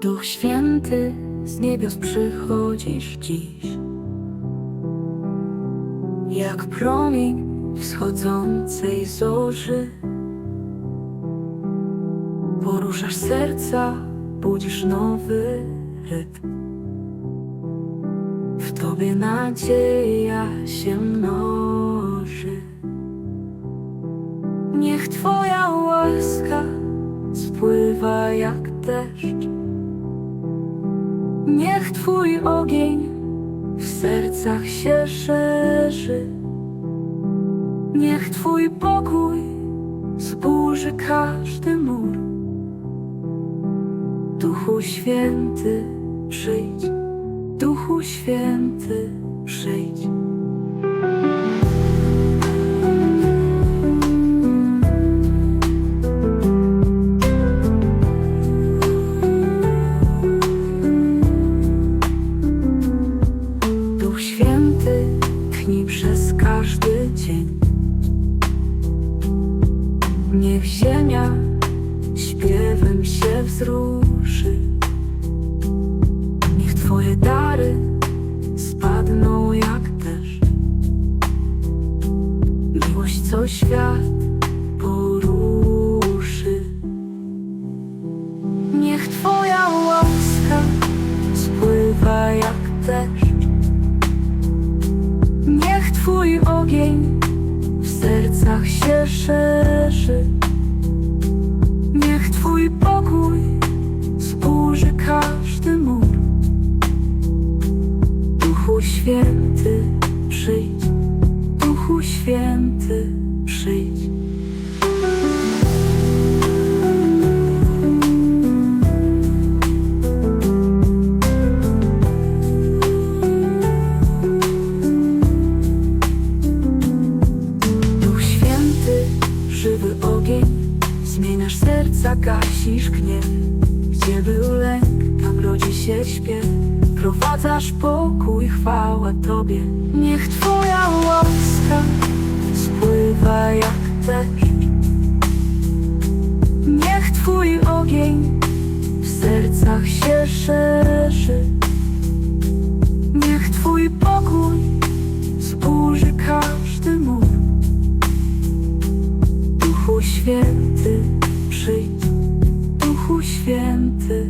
Duch Święty, z niebios przychodzisz dziś. Jak promień wschodzącej zorzy. Poruszasz serca, budzisz nowy rytm. W tobie nadzieja się mnoży. Niech Twoja łaska spływa jak deszcz. Niech Twój ogień w sercach się szerzy. Niech Twój pokój zburzy każdy mur. Duchu Święty, przyjdź, Duchu Święty, przyjdź. Święty tchni przez każdy dzień. Niech ziemia śpiewem się wzruszy. Niech Twoje dary spadną jak deszcz. Miłość, co świat ogień w sercach się szerzy. Niech Twój pokój zburzy każdy mur. Duchu Święty, przyjdź. Duchu Święty, przyjdź. Zagasisz gniew, gdzie był lęk, tam rodzi się śpiew. Prowadzasz pokój, chwała Tobie. Niech Twoja łaska spływa jak deszcz. Niech Twój ogień w sercach się szerzy. Niech Twój pokój zburzy każdy mur. Duchu Święty przyjdź, Duchu Święty.